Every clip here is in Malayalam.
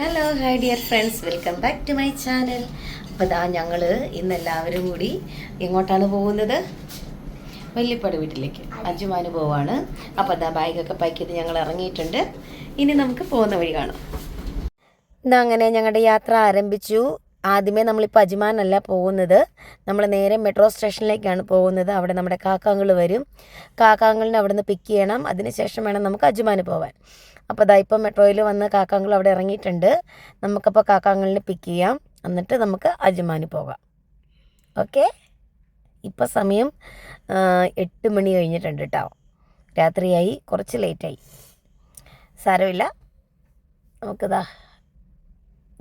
Hello hi dear friends welcome back to my channel അപ്പോൾ ഇതാ ഞങ്ങൾ ഇന്ന് എല്ലാവരും കൂടി എങ്ങോട്ടാണ് പോകുന്നത്? വല്യപ്പാട് വീട്ടിലേക്ക്. അജുമാന് പോവാണ്. അപ്പോൾ ഇതാ ബാഗൊക്കെ പാക്ക് ചെയ്ത് ഞങ്ങൾ ഇറങ്ങിയിട്ടുണ്ട്. ഇനി നമുക്ക് പോകുന്ന വഴി കാണാം. ഇതാ അങ്ങനെ ഞങ്ങളുടെ യാത്ര ആരംഭിച്ചു. ആദ്യമേ നമ്മളിപ്പോൾ അജ്മാനല്ല പോകുന്നത്. നമ്മൾ നേരെ മെട്രോ സ്റ്റേഷനിലേക്കാണ് പോകുന്നത്. അവിടെ നമ്മുടെ കാക്കാങ്ങൾ വരും. കാക്കാങ്ങളിനെ അവിടെ നിന്ന് പിക്ക് ചെയ്യണം. അതിനുശേഷം വേണം നമുക്ക് അജ്മാന് പോകാൻ അപ്പോൾ ദാ ഇപ്പം മെട്രോയിൽ വന്ന് കാക്കാങ്ങൾ അവിടെ ഇറങ്ങിയിട്ടുണ്ട്. നമുക്കപ്പോൾ കാക്കാങ്ങളിനെ പിക്ക് ചെയ്യാം. എന്നിട്ട് നമുക്ക് അജ്മാന് പോകാം. ഓക്കെ? ഇപ്പോൾ സമയം എട്ട് മണി കഴിഞ്ഞിട്ടുണ്ട് കേട്ടോ രാത്രിയായി കുറച്ച് ലേറ്റായി. സാരമില്ല. നമുക്കിതാ ദാ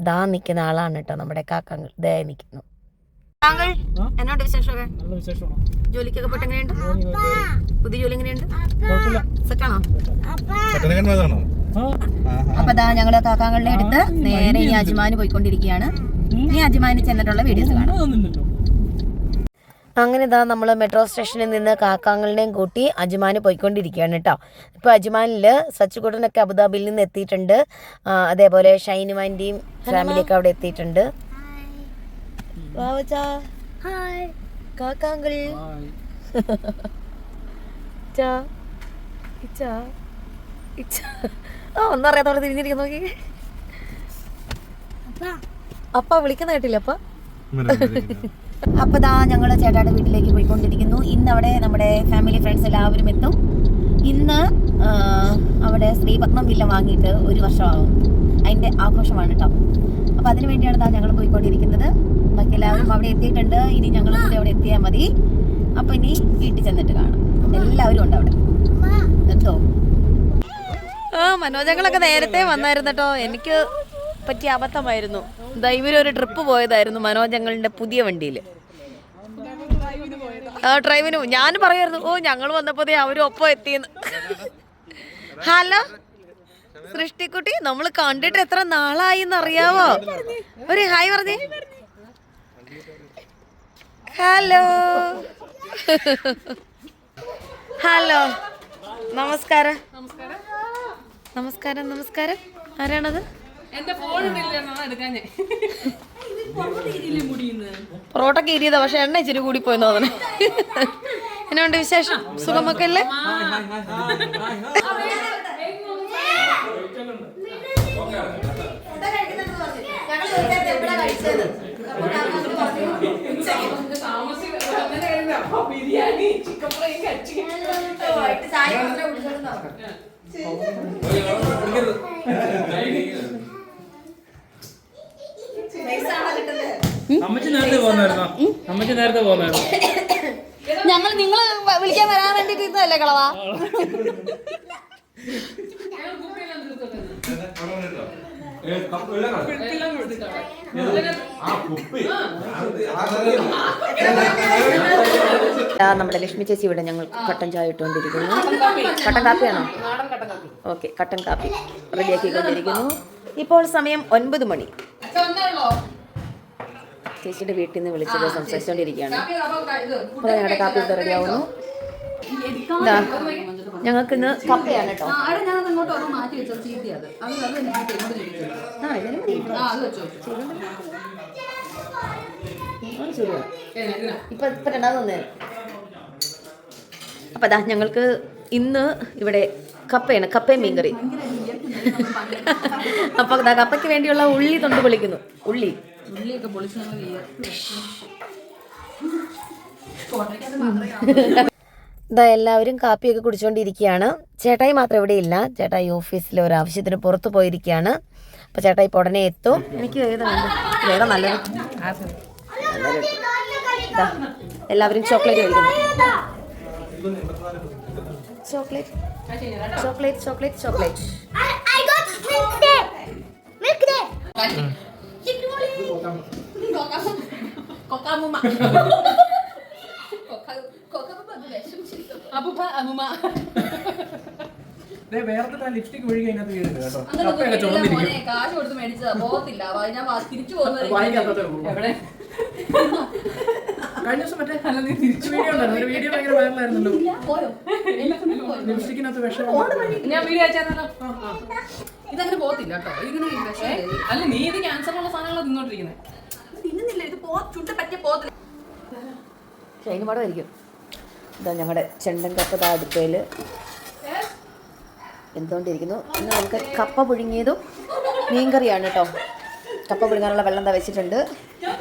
ദാ നിൽക്കുന്ന ആളാണ് കേട്ടോ നമ്മുടെ കാക്കാങ്ങൾ ദേ നിൽക്കുന്നു താങ്കൾ എന്നോട് വിശേഷമൊക്കെ? ജോലിക്കൊക്കെ പോയിട്ട് എങ്ങനെയുണ്ട് പുതിയ ജോലി എങ്ങനെയുണ്ട്? സെറ്റാണോ? അപ്പൊ ദാ ഞങ്ങൾ കാക്കാങ്ങളുടെ എടുത്ത് നേരെ ഈ അജ്മാന് പോയിക്കൊണ്ടിരിക്കുകയാണ് ഈ അജ്മാനിൽ ചെന്നിട്ടുള്ള വീഡിയോസ് കാണാം. അങ്ങനെ ഇതാ നമ്മൾ മെട്രോ സ്റ്റേഷനിൽ നിന്ന് കാക്കാങ്ങളിനെയും കൂട്ടി അജ്മാന് പോയിക്കൊണ്ടിരിക്കുകയാണ് കേട്ടോ. ഇപ്പോൾ അജ്മാനിൽ സച്ചുകുട്ടനൊക്കെ അബുദാബിയിൽ നിന്ന് എത്തിയിട്ടുണ്ട്. അതേപോലെ ഷൈനുമാന്റെയും ഫാമിലിയൊക്കെ അവിടെ എത്തിയിട്ടുണ്ട്. വാവച്ചാ. കാക്കാങ്കൾ. ആ ഒന്നും അറിയാത്തോടെ തിരിഞ്ഞിരിക്കുന്നു നോക്കി. അപ്പ. വിളിക്കുന്ന കേട്ടില്ല അപ്പ? അപ്പൊ ദാ ഞങ്ങൾ ചേട്ടാടെ വീട്ടിലേക്ക് പോയിക്കൊണ്ടിരിക്കുന്നു. ഇന്ന് അവിടെ നമ്മുടെ ഫാമിലി ഫ്രണ്ട്സ് എല്ലാവരും എത്തും. ഇന്ന് അവിടെ ശ്രീപത്മം വില്ല വാങ്ങിയിട്ട് ഒരു വർഷമാകും അതിന്റെ ആഘോഷമാണ് കേട്ടോ അപ്പൊ അതിനു വേണ്ടിയാണ് ദാ ഞങ്ങൾ പോയിക്കൊണ്ടിരിക്കുന്നത്. ബാക്കി എല്ലാവരും അവിടെ എത്തിയിട്ടുണ്ട്. ഇനി ഞങ്ങൾ കൂടി അവിടെ എത്തിയാൽ മതി. അപ്പൊ ഇനി വീട്ടിൽ ചെന്നിട്ട് കാണാം. എല്ലാവരും ഉണ്ട് അവിടെ. എന്തോ? ആ മനോജങ്ങളൊക്കെ നേരത്തെ വന്നായിരുന്നു കേട്ടോ എനിക്ക് പറ്റിയ അബദ്ധമായിരുന്നു. ദാ ഒരു ട്രിപ്പ് പോയതായിരുന്നു മനോജങ്ങളുടെ പുതിയ വണ്ടിയിൽ ആ ഡ്രൈവിന് ഞാൻ പറയായിരുന്നു ഓ ഞങ്ങൾ വന്നപ്പോഴേ അവരും ഒപ്പം എത്തിയെന്ന്. ഹലോ? സൃഷ്ടിക്കുട്ടി നമ്മൾ കണ്ടിട്ട് എത്ര നാളായി അറിയാവോ? ഒരു ഹായ് പറഞ്ഞേ. ഹലോ? ഹലോ? നമസ്കാരം. നമസ്കാരം. നമസ്കാരം നമസ്കാരം. ആരാണത്? പൊറോട്ട കീരിയതാ പക്ഷെ എണ്ണ ഇച്ചിരി കൂടി പോയി തോന്നണേ എന്നുണ്ട് വിശേഷം? സുഖമൊക്കെ അല്ലേ? അമ്മച്ചി നേരത്തെ പോന്നായിരുന്നോ? അമ്മച്ചി നേരത്തെ പോന്നായിരുന്നു? ഞങ്ങൾ നിങ്ങൾ വിളിക്കാൻ വരാൻ വേണ്ടിട്ട് ഇരുന്നതല്ലേ കളവാ? നമ്മുടെ ലക്ഷ്മി ചേച്ചി ഇവിടെ ഞങ്ങൾ കട്ടൻ ചായ ഇട്ടുകൊണ്ടിരിക്കുന്നു. കട്ടൻ കാപ്പിയാണോ? ഓക്കെ കട്ടൻ കാപ്പി റെഡിയാക്കിക്കൊണ്ടിരിക്കുന്നു. ഇപ്പോൾ സമയം ഒൻപത് മണി. ചേച്ചിയുടെ വീട്ടിൽ നിന്ന് വിളിച്ചത് സംസാരിച്ചുകൊണ്ടിരിക്കുകയാണ് അപ്പോൾ ഞങ്ങളുടെ കാപ്പി ഇവിടെ റെഡിയാവുന്നു. ഞങ്ങൾക്ക് ഇന്ന് കപ്പയാണ് കേട്ടോ. ഇപ്പൊ ഇപ്പൊ രണ്ടാമത് വന്നേ. അപ്പൊ അതാ ഞങ്ങൾക്ക് ഇന്ന് ഇവിടെ കപ്പയാണ് കപ്പയും മീൻകറി. അപ്പൊ അതാ കപ്പയ്ക്ക് വേണ്ടിയുള്ള ഉള്ളി തൊണ്ട് പൊളിക്കുന്നു. ഉള്ളി. ഇതാ എല്ലാവരും കാപ്പിയൊക്കെ കുടിച്ചുകൊണ്ടിരിക്കുകയാണ് ചേട്ടായി മാത്രം ഇവിടെ ഇല്ല. ചേട്ടായി ഓഫീസിൽ ഒരു ആവശ്യത്തിന് പുറത്തു പോയിരിക്കുകയാണ്. അപ്പോൾ ചേട്ടായി ഇപ്പോൾ ഉടനെ എത്തും. എനിക്ക് വേറെ നല്ലത്? എല്ലാവരും ചോക്ലേറ്റ് കഴിക്കുന്നു. Chocolate chocolate chocolate chocolate. Milk there. വേറെ ലിപ്സ്റ്റിക് ഒഴുകി അതിനകത്ത് വീഴുന്നുണ്ട് കേട്ടോ. കപ്പയൊക്കെ ചുമന്നിരിക്കും കാശ് കൊടുത്ത് മേടിച്ചതാ പോകത്തില്ല. ഞാൻ തിരിച്ചു പോകുന്നത് കഴിഞ്ഞ ദിവസം മറ്റേ അല്ല നീ തിരിച്ചു വീഡിയോ ഉണ്ടായിരുന്നു. ഒരു വീഡിയോ ഭയങ്കര വൈറലായിരുന്നല്ലോ. ലിപ്സ്റ്റിക്കിനകത്ത് വിഷം ഞാൻ വീഡിയോ അയച്ചായിരുന്നല്ലോ. ഇതങ്ങനെ പോകത്തില്ല കേട്ടോ. ഇതിങ്ങനെ അല്ല നീ ഇത് ക്യാൻസറുള്ള സാധനങ്ങളാണ് തിന്നോണ്ടിരിക്കുന്നത് തിന്നുന്നില്ല. ഇത് പോ ചുണ്ട പറ്റിയ പോകത്തില്ല ഷൈന് പാടമായിരിക്കും ഇതാ ഞങ്ങളുടെ ചെണ്ടൻ കപ്പ ദാ അടുപ്പയിൽ എന്തുകൊണ്ടിരിക്കുന്നു ഇന്ന് നമുക്ക് കപ്പ പുഴുങ്ങിയതും മീൻകറിയാണ് കേട്ടോ കപ്പ പുഴുങ്ങാനുള്ള വെള്ളം എന്താ വെച്ചിട്ടുണ്ട്.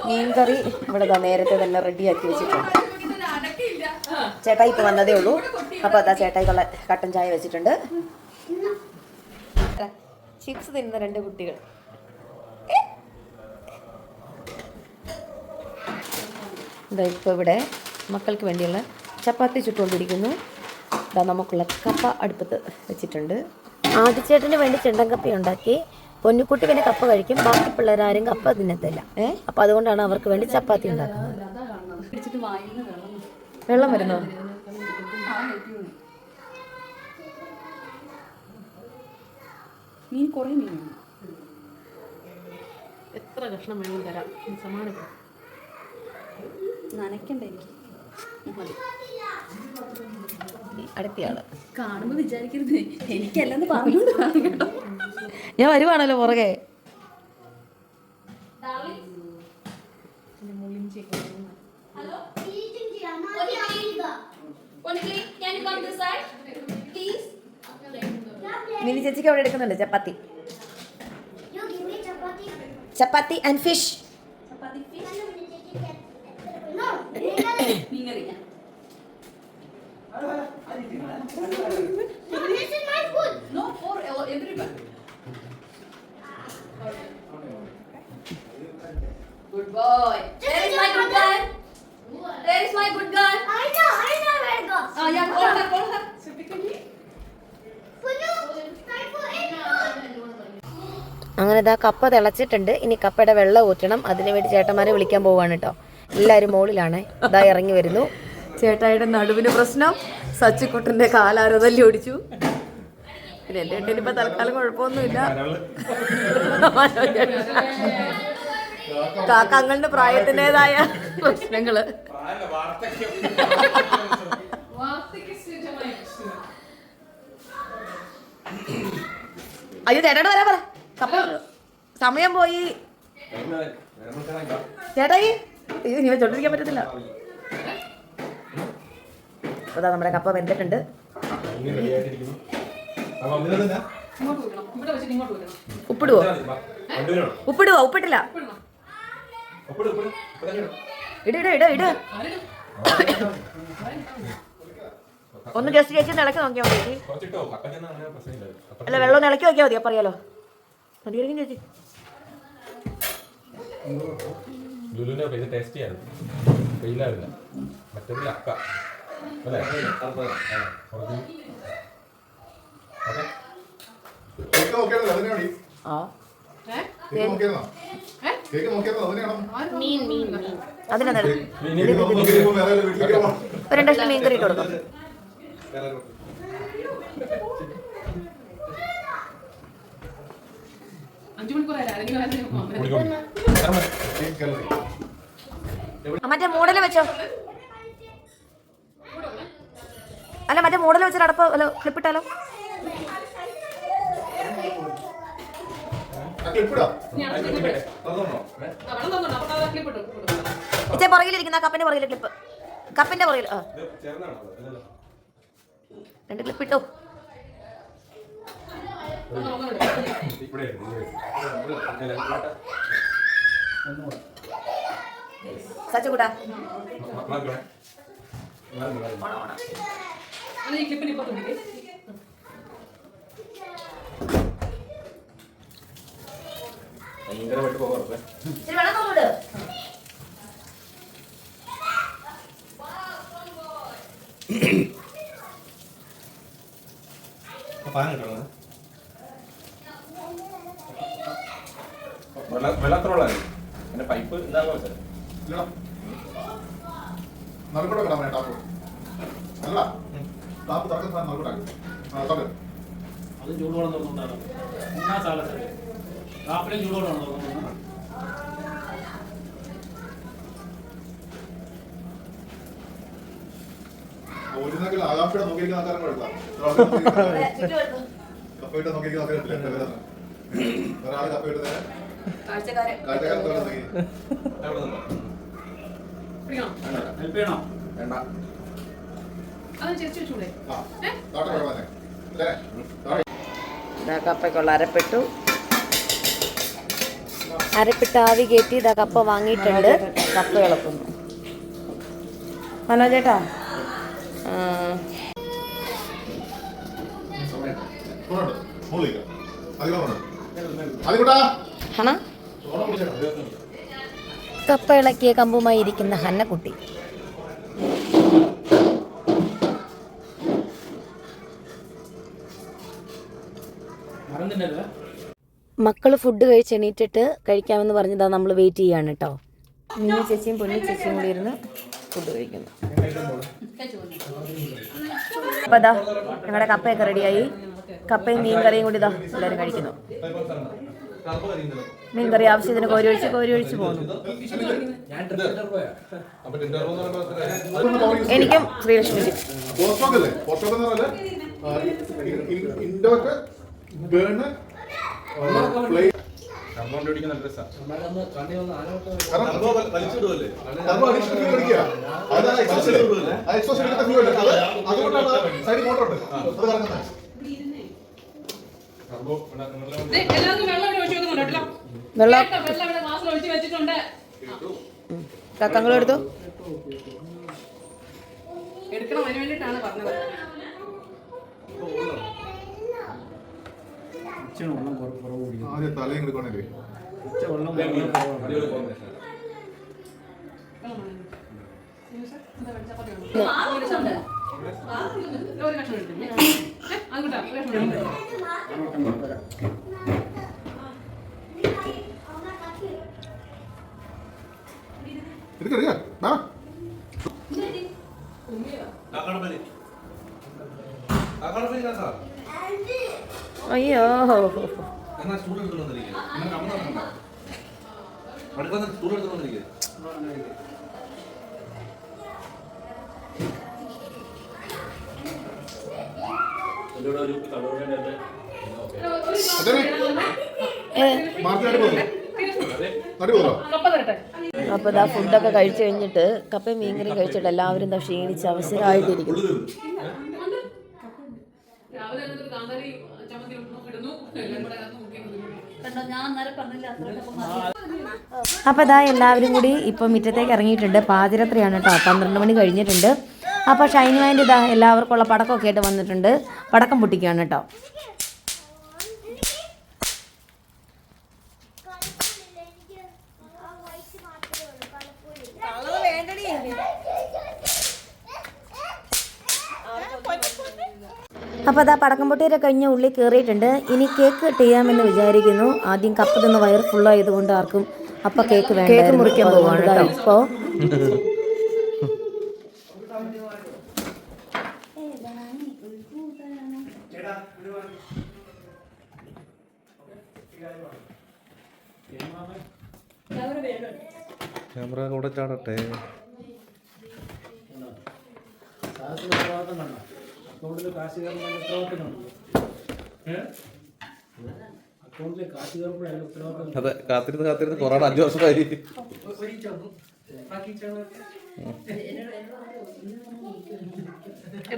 മീൻകറി ഇവിടെ ഇതാ നേരത്തെ തന്നെ റെഡിയാക്കി വെച്ചിട്ടുണ്ട്. ചേട്ടായി ഇപ്പോൾ വന്നതേ ഉള്ളൂ. അപ്പോൾ അതാ ചേട്ടായിക്കുള്ള കട്ടൻ ചായ വെച്ചിട്ടുണ്ട്. ചിപ്സ് തിന്നുന്ന രണ്ട് കുട്ടികൾ. ഇതാ ഇപ്പോൾ ഇവിടെ മക്കൾക്ക് വേണ്ടിയുള്ള ചപ്പാത്തി ചുട്ടുകൊണ്ടിരിക്കുന്നു. ഇതാ നമുക്കുള്ള കപ്പ അടുപ്പത്ത് വെച്ചിട്ടുണ്ട്. ആദിച്ചേട്ടന് വേണ്ടി ചെണ്ടൻ കപ്പ ഉണ്ടാക്കി. പൊന്നുക്കുട്ടി പിന്നെ കപ്പ കഴിക്കും. ബാക്കി പിള്ളേരാരും കപ്പ തിന്നത്തില്ല. ഏഹ് അപ്പം അതുകൊണ്ടാണ് അവർക്ക് വേണ്ടി ചപ്പാത്തി ഉണ്ടാക്കുന്നത്. വെള്ളം വെള്ളം വരുന്നോ? മീൻ കുറേ മീൻ എത്ര കഷ്ണം വേണം തരാം. സമാനം നനയ്ക്കണ്ട എനിക്ക്. മതി. അടുത്തയാൾ. കാണുമ്പോ വിചാരിക്കരുത്. എനിക്കല്ലെന്ന് കേട്ടോ ഞാൻ വരുവാണല്ലോ പുറകെ. മിനി ചേച്ചിക്ക് അവിടെ എടുക്കുന്നുണ്ട് chapati. Chapati and fish. Chapati and fish No. മീൻകറി No, this is my food. No, for everyone. Good boy. There is my good girl. There is my good girl. I know, I know where it goes. Ah, yeah, call her, call her. അങ്ങനെ ഇതാ കപ്പ തിളച്ചിട്ടുണ്ട് ഇനി കപ്പയുടെ വെള്ളം ഊറ്റണം അതിനു വേണ്ടി ചേട്ടന്മാരെ വിളിക്കാൻ പോവാണ് കേട്ടോ എല്ലാവരും മുകളിലാണ് ഇതാ ഇറങ്ങി വരുന്നു ചേട്ടായിയുടെ നടുവിന് പ്രശ്നം. സച്ചിക്കുട്ടന്റെ കാലാരതല്ലി ഓടിച്ചു പിന്നെ എന്റെ ഏട്ടന് ഇപ്പൊ തൽക്കാലം കുഴപ്പമൊന്നുമില്ല. കാക്കങ്ങളുടെ പ്രായത്തിന്റെതായ പ്രശ്നങ്ങൾ. അയ്യോ ചേട്ടാ വരാ പറ. സമയം പോയി. ചേട്ടായി ഇനി വെച്ചോണ്ടിരിക്കാൻ പറ്റത്തില്ല. അപ്പൊ ദാ നമ്മുടെ കപ്പ വെന്തിട്ടുണ്ട്. ഉപ്പിടുവോ? ഉപ്പിടുവോ? ഉപ്പിട്ടില്ല. ഇട് ഇട് ഇട് ഒന്ന് ജസ്റ്റ് ചേച്ചി ഇളക്കി നോക്കിയാൽ മതി അല്ല വെള്ളം ഒന്ന് ഇളക്കി നോക്കിയാൽ മതി അപ്പം അറിയാലോ മതിയായിരിക്കും ചേച്ചി. ലുലുവിന്റെ ടേസ്റ്റ് ചെയ്യാറ് ഫെയിലാവില്ല മറ്റൊരു അക്ക. അല്ലേ? മീൻ മീൻ ഒരു രണ്ട് മീൻ കറി ഇട്ട് കൊടുക്കാം. അഞ്ചു വെച്ചോ. ആരെങ്കിലും ആരെങ്കിലും വന്നേ. കേക്ക് കലറി ആ, മറ്റേ മോഡൽ വെച്ചോ അല്ല മറ്റേ മോഡൽ വെച്ചാൽ അടപ്പ് അല്ല ക്ലിപ്പിട്ടാലോ. ഇച്ചേ പുറകിലിരിക്കുന്ന കപ്പിന്റെ പുറകിലെ ക്ലിപ്പ് കപ്പിന്റെ പുറകിൽ രണ്ട് ക്ലിപ്പ് ഇട്. ഒന്ന് ഈ ക്ലിപ്പിന് ഇപ്പൊ തുണിക്ക് ഭയങ്കരമായിട്ട് പോകാറുണ്ട് പാൻ കിട്ടണം? വെള്ളത്തോളം പിന്നെ പൈപ്പ് ഇതാകുമോ സാർ ഇല്ലടാ. നറുകൂടെ കിടാൻ കാപ്പിലെ ചൂടോടാണോ നോക്കിയിരിക്കുന്ന ആൾക്കാരെ കപ്പയിട്ട് നോക്കിയിരിക്കുന്ന ഒരാൾ കപ്പയിട്ട് തന്നെ കപ്പയ്ക്കുള്ള അരപ്പെട്ടു. അരപ്പിട്ട് ആവി കയറ്റി ഇതാ കപ്പ വാങ്ങിയിട്ടുണ്ട്. കപ്പ ഇളക്കുന്നു. മനോജേട്ടാ ഹണ? കപ്പ ഇളക്കിയ കമ്പുമായി ഇരിക്കുന്ന ഹന്നക്കുട്ടി. മക്കൾ ഫുഡ് കഴിച്ച് എണീറ്റിട്ട് കഴിക്കാമെന്ന് പറഞ്ഞതാ നമ്മൾ വെയിറ്റ് ചെയ്യാണ് കേട്ടോ മിനി ചേച്ചിയും പൊന്നി ചേച്ചിയും കൂടി ഇരുന്ന് ഫുഡ് കഴിക്കുന്നു അപ്പൊ അതാ ഞങ്ങളുടെ കപ്പയൊക്കെ റെഡിയായി കപ്പയും മീൻ കറിയും കൂടി ഇതാ എല്ലാവരും കഴിക്കുന്നു മീൻ കറി ആവശ്യത്തിന് കോരി ഒഴിച്ച് കോരി ഒഴിച്ച് പോകുന്നു എനിക്കും ശ്രീലക്ഷ്മിക്കും ഇൻഡോക്ക് ബേണ് കമ്പൗണ്ട് വെച്ചിട്ടുണ്ട് കക്കങ്ങളും എടുത്തു എടുക്കണം അതിന് വേണ്ടിയിട്ടാണ് പറഞ്ഞത്. ഇച്ചിരി വെള്ളം കുറവ് കുറവ് ആദ്യം തലയും ഉച്ച തരട്ടെ. അപ്പോൾ ഇതാ ഫുഡൊക്കെ കഴിച്ചു കഴിഞ്ഞിട്ട് കപ്പയും മീൻകറി കഴിച്ചിട്ട് എല്ലാവരും ഇതാ ക്ഷീണിച്ച് അവസരമായിട്ടിരിക്കുന്നു. രാവിലെ ചമ്മന്തി ഇടുന്നു എല്ലാം കൂടെ അതിനകത്ത് മുക്കിയത് അപ്പോൾ ഇതാ എല്ലാവരും കൂടി ഇപ്പോൾ മുറ്റത്തേക്ക് ഇറങ്ങിയിട്ടുണ്ട്. പാതിരത്രയാണ് കേട്ടോ. പന്ത്രണ്ട് മണി കഴിഞ്ഞിട്ടുണ്ട്. അപ്പോൾ ഷൈനുവാന്റെ ഇതാ എല്ലാവർക്കുള്ള പടക്കമൊക്കെ ആയിട്ട് വന്നിട്ടുണ്ട്. പടക്കം പൊട്ടിക്കുകയാണ് കേട്ടോ. അപ്പോൾ അതാ പടക്കം പൊട്ടിയൊക്കെ കഴിഞ്ഞ ഉള്ളിൽ കയറിയിട്ടുണ്ട് ഇനി കേക്ക് കട്ട് ചെയ്യാമെന്ന് വിചാരിക്കുന്നു. ആദ്യം കപ്പ് തിന്ന് വയർ ഫുള്ളായതുകൊണ്ട് ആർക്കും അപ്പോൾ കേക്ക് വേണ്ട കേക്ക് മുറിക്കാൻ പോവാണ് ഇപ്പോൾ ക്യാമറ കൂടെ ചാടട്ടെ. ഉത്തരവാദിത്തം കണ്ടോ അക്കൗണ്ടിൽ കാശ് കയറുമ്പോൾ ഉത്തരവാദിത്തം അക്കൗണ്ടിൽ കാശ് കയറുമ്പോൾ അതിന്റെ ഉത്തരവാദിത്തം അതെ കാത്തിരുന്ന് കാത്തിരുന്ന് കൊറോണ അഞ്ചു വർഷമായി.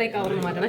കവർന്ന് മാറ്റണേ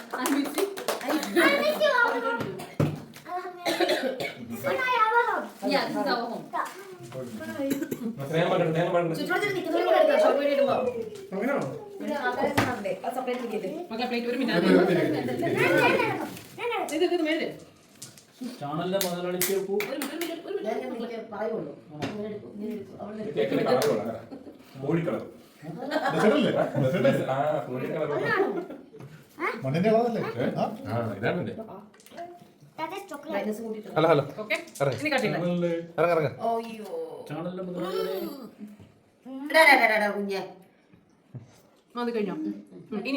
ഇത് ഇത് മേലെ ചാനലിലെ മുതലാളിക്ക് പൂ കോഴിക്കളർ. മണ്ണിന്റെ കളറല്ലേ കൂട്ടിയിട്ട് ഹലോ ഹലോ ഓക്കെ ഇറങ്ങ്. ഇറങ്ങ ഇറങ്ങ അത് കഴിഞ്ഞോ ഇനി.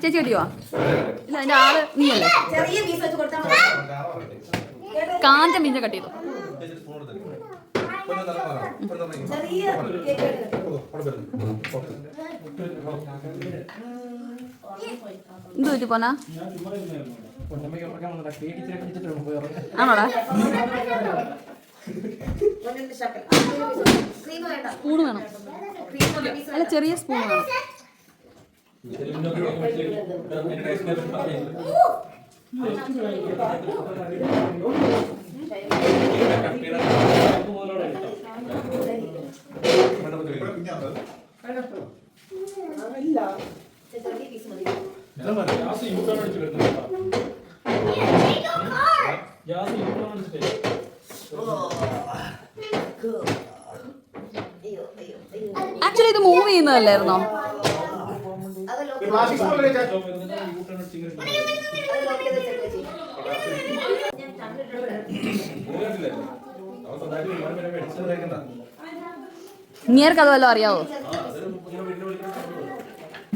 ചേച്ചി കടിയോ ഇല്ല അതിന്റെ ആൾ നീയല്ലേ കാഞ്ച മീഞ്ഞ കട്ട് ചെയ്തു ചെറിയ. എന്ത് പറ്റി ഉറങ്ങാൻ. ആണോടാ? സ്പൂൺ വേണം. അല്ല ചെറിയ സ്പൂൺ വേണം. ഇവിടെ ഗ്യാസ് അടിച്ച് ഗ്യാസ് അടിച്ചിട്ടേ. ആക്ച്വലി ഇത് മൂവ് ചെയ്യുന്നതല്ലായിരുന്നോ? നിയർക്ക് അത് വല്ലതും അറിയാവോ?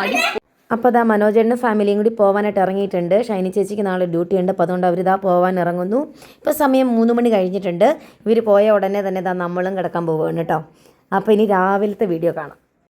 അടി അപ്പോൾ അതാ മനോജേട്ടനും ഫാമിലിയും കൂടി പോകാനായിട്ട് ഇറങ്ങിയിട്ടുണ്ട്. ഷൈനി ചേച്ചിക്ക് നാളെ ഡ്യൂട്ടി ഉണ്ട്. അപ്പോൾ അതുകൊണ്ട് അവരിതാ പോകാൻ ഇറങ്ങുന്നു. ഇപ്പോൾ സമയം മൂന്ന് മണി കഴിഞ്ഞിട്ടുണ്ട്. ഇവർ പോയ ഉടനെ തന്നെ ഇതാ നമ്മളും കിടക്കാൻ പോവുകയാണ് കേട്ടോ. അപ്പോൾ ഇനി രാവിലത്തെ വീഡിയോ കാണാം.